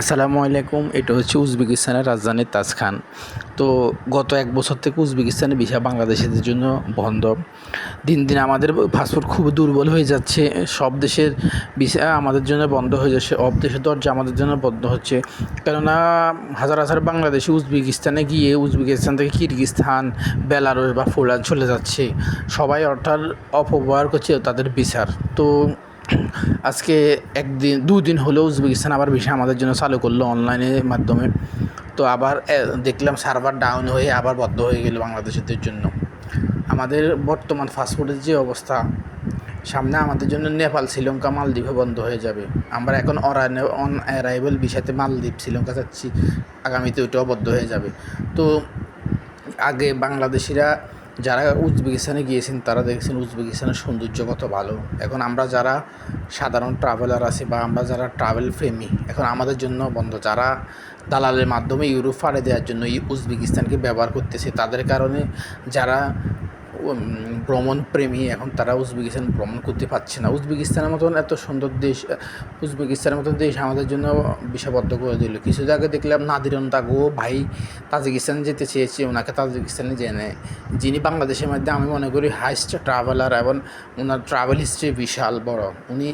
আসসালামু আলাইকুম, এটা হচ্ছে উজবেকিস্তানের রাজধানী তাজখান। তো গত এক বছর থেকে উজবেকিস্তানের ভিসা বাংলাদেশিদের জন্য বন্ধ। দিন দিন আমাদের পাসপোর্ট খুব দুর্বল হয়ে যাচ্ছে। সব দেশের ভিসা আমাদের জন্য বন্ধ হয়ে যাচ্ছে অব দেশের দরজা আমাদের জন্য বন্ধ হচ্ছে। কেননা হাজার হাজার বাংলাদেশি উজবেকিস্তানে গিয়ে উজবেকিস্তান থেকে কিরগিস্তান বেলারুস বা পোল্যান্ড চলে যাচ্ছে। সবাই অর্থাৎ অপব্যবহার করছে তাদের বিচার তো আজকে একদিন, দুদিন হলো উজবেকিস্তান আবার ভিসা আমাদের জন্য চালু করল অনলাইনের মাধ্যমে। তো আবার দেখলাম সার্ভার ডাউন হয়ে আবার বদ্ধ হয়ে গেল বাংলাদেশিদের জন্য। আমাদের বর্তমান ফাস্টফুডের যে অবস্থা, সামনে আমাদের জন্য নেপাল, শ্রীলঙ্কা, মালদ্বীপে বন্ধ হয়ে যাবে। আমরা এখন অন অ্যারাইভেল বিষাতে মালদ্বীপ, শ্রীলঙ্কা যাচ্ছি, আগামীতে ওইটাও বন্ধ হয়ে যাবে। তো আগে বাংলাদেশিরা যারা উজবেকিস্তানে গিয়েছেন, তারা দেখছেন উজবেকিস্তানের সৌন্দর্য কত ভালো। এখন আমরা যারা সাধারণ ট্রাভেলার আছি বা আমরা যারা ট্রাভেল প্রেমী, এখন আমাদের জন্য বন্ধ, যারা দালালের মাধ্যমে ইউরোপ ফাড়ে দেওয়ার জন্য এই উজবেকিস্তানকে ব্যবহার করতেছে, তাদের কারণে যারা ভ্রমণ প্রেমী, এখন তারা উজবেকিস্তান ভ্রমণ করতে পারছে না। উজবেকিস্তানের মতন এত সুন্দর দেশ উজবেকিস্তানের মতন দেশ আমাদের জন্য বিষাবদ্ধ করে দিল। কিছু আগে দেখলাম নাদিরন তাগো ভাই তাজিকিস্তান যেতে চেয়েছে ওনাকে তাজিকিস্তানে জেনে যিনি বাংলাদেশের মধ্যে আমি মনে করি হাইস্ট ট্রাভেলার এবং ওনার ট্রাভেল হিস্ট্রি বিশাল বড়। উনি